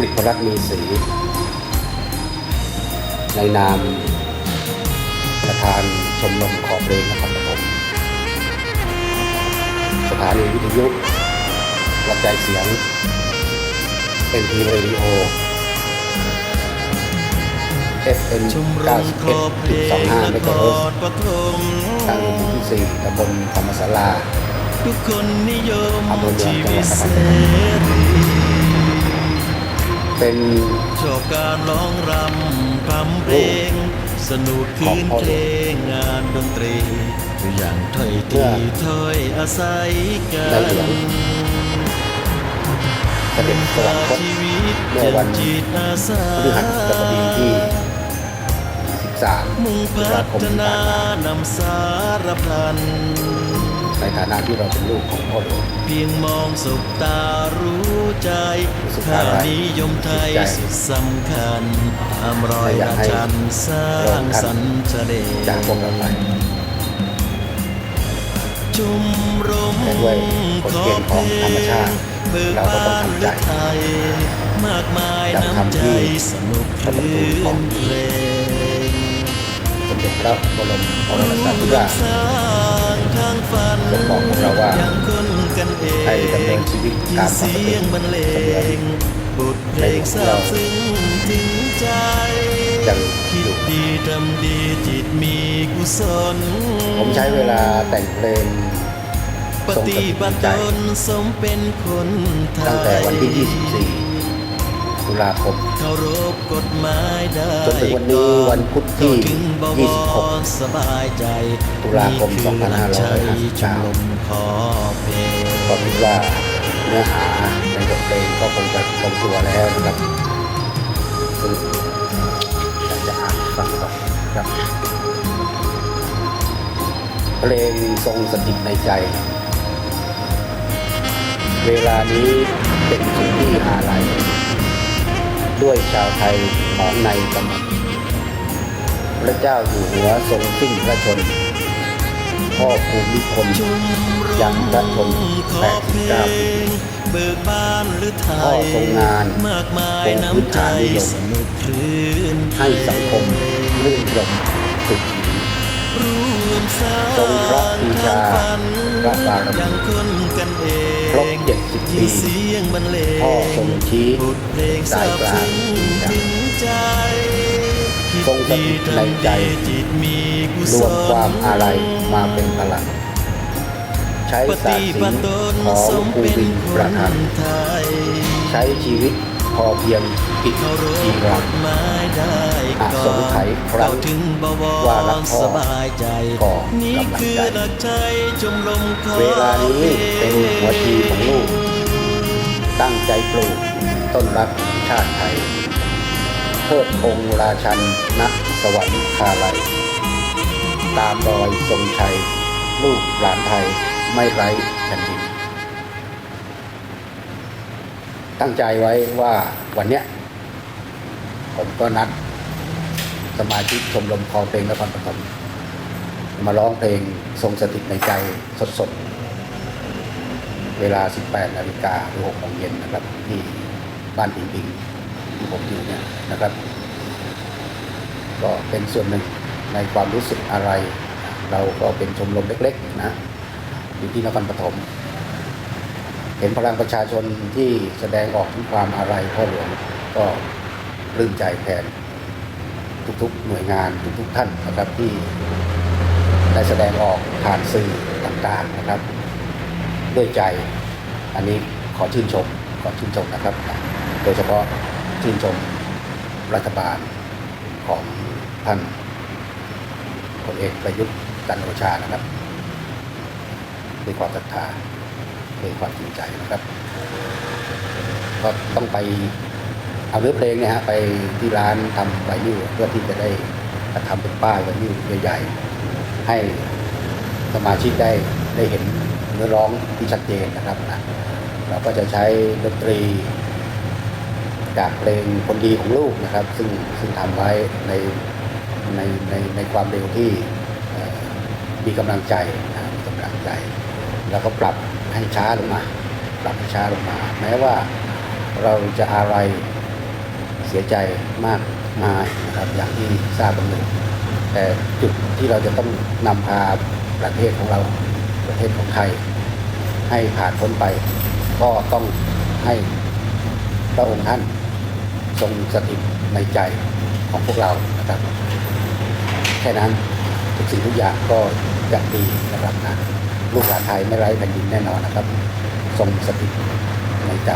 กฤษรัตน์มีศรีในนามประธานชมรมขอเพลงนครปฐมสถานีวิทยุกระจายเสียงเป็นทีเรดิโอ FM ชมรมคลอเพลง91.25นเมคกะเฮิรตรซ์ปฐมตั้งอยู่หมู่ที่ 4ตำบลธรรมศาลาทุกคนนิยมอำเภอเมืองชีวิตจังหวัดนครเสปฐมรี เป็นชอบการร้องรำทำเพลง สนุกคืนเพลงงานดนตรีตัวอย่างถ้อยทีถ้อยอาศัยกัในหลวงนเสด็จสวรรคตชีวิตเมื่อวันจิตอาสาพฤหัสบดีที่ 13มุ่งตุพัลาคมฒที่นาผ่านมานำสารพัน ในฐานะที่เราเป็นลูกของพ่อหลวงเพียงมองสบตารู้ใจรู้สึกค่าอะไรนิยมไทยใจสุดสำคัญตามรอยไม่อยากราให้ชันสร้างสรรค์เสด็จจากพวกเราไปชุมรมแต่ด้วยกฎเกณฑ์ของธรรมชาติเบิกเราก็ต้องบานทำหใจรือไทยมากมายอยากน้ำทำใจที่สนุกคลื่นเพลงสม เด็จพระบรมโอรสาธิราชสร้างทรงบอกพวกเราว่ายังคนกันเองให้ดำเนินชีวิตตามปกติเสียงบรรเลงบทเพลาจริงใจยังคิอดยู่ดีทำดีจิตมีกุศลผมใช้เวลาแต่งเพลงปทรงสฏิติบัติใจตนสมเป็นคนไทยตั้งแต่วันที่ 24 ตุลาคมเคารพกฎหมายได้จนถึงวันนี้วันพุธที่เข้าถึงบว26สบายใจตุลาคมนี่อหลักใจ2559ชมรมขอเพลงก็คิดว่าเนื้อหาในบทเพลงก็คงจะลงตัวแล้วนะครับซึ่งอยากจะอ่านให้ฟังก่อนครับ เพลงทรงสถิตในใจ เวลานี้เป็นสิ่งที่อาลัย ด้วยชาวไทยของในกำหนดพระเจ้าอยู่หัวทรงสิ้นพระชนพ่อภูมิพลชมยังพระชนขอเพลงเกบานหรือไทพ่อทรงงานมากมายคงพื้นน้ำใจฐานนิยมสนุกคืนให้สังคมรื่นรมสุขีรวมสร้างทรงพระปีชางฝันพระบารมียังคนกันเองครบเสีย งบรรเลงพ่อทรงชี้บทเพลงสาซายบกลางซึ้งถึงใจทรงสถิตในใจจิตมีกุรศวมลความอาลัยมาเป็นพลัง ใช้ปศาสตฏิร์ศิบัลติป์ตนของสมครูเป็นบินคประนทานไทยใช้ชีวิต พอเพียงกิจเคารจีรักงฎหมายได้อะก่อสงสันยครั้งเข้าบว่ารักพ่อก่อนกำลังใจหลักใจเวลานี้เป็นหัวทีของลูก ตั้งใจปลูกต้นรักชาติไทยเทิดองค์ราชันนักสวรรคาลัยตามรอยทรงชัย ลูกหลานไทยไม่ไร้แผ่นดิน ตั้งใจไว้ว่าวันเนี้ยผมก็นัดสมาชิกชมรมคอเพลงนครปฐมมาร้องเพลงทรงสถิตในใจสดๆ เวลา 18นาฬิกาหรือ6โมงเย็นนะครับ ที่บ้านปิงปิงที่ผมอยู่เนี่ยนะครับ ก็เป็นส่วนหนึ่งในความรู้สึกอะไร เราก็เป็นชมรมเล็ก ๆ นะอยู่ที่นครปฐม เห็นพลังประชาชนที่แสดงออกถึงความอะไรพ่อหลวงก็ปลื้มใจแทนทุกๆหน่วยงานทุกๆท่านนะครับที่ได้แสดงออกผ่านสื่อต่างๆนะครับ ด้วยใจอันนี้ขอชื่นชมขอชื่นชมนะครับ โดยเฉพาะชื่นชมรัฐบาลของท่านพลเอกประยุทธ์จันทร์โอชานะครับด้วยความศรัทธา ด้วยความจริงใจนะครับ ก็ต้องไปเอาเนื้อเพลงเนี่ยฮะไปที่ร้านทำไวนิวเพื่อที่จะได้ทำเป็นป้ายไวนิวใหญ่ๆให้สมาชิกได้ได้เห็นเนื้อร้องที่ชัดเจนนะครับนะเราก็จะใช้ดนตรี จากเพลงคนดีของลูกนะครับ ซึ่งซึ่งทำไว้ในในในในความเร็วที่มีกำลังใจนะมีกำลังใจ แล้วก็ปรับ ให้ช้าลงมา ปรับให้ช้าลงมา แม้ว่าเราจะอะไรเสียใจมากมายนะครับ อย่างที่ทราบกันอยู่แต่จุดที่เราจะต้องนำพาประเทศของเราประเทศของไทย ให้ผ่านพ้นไป ก็ต้องให้พระองค์ท่านทรงสถิตในใจของพวกเรานะครับ แค่นั้นทุกสิ่งทุกอย่างก็จะดีนะครับนะ ลูกหลานไทยไม่ไร้แผ่นดินแน่นอนนะครับทรงสถิตในใจ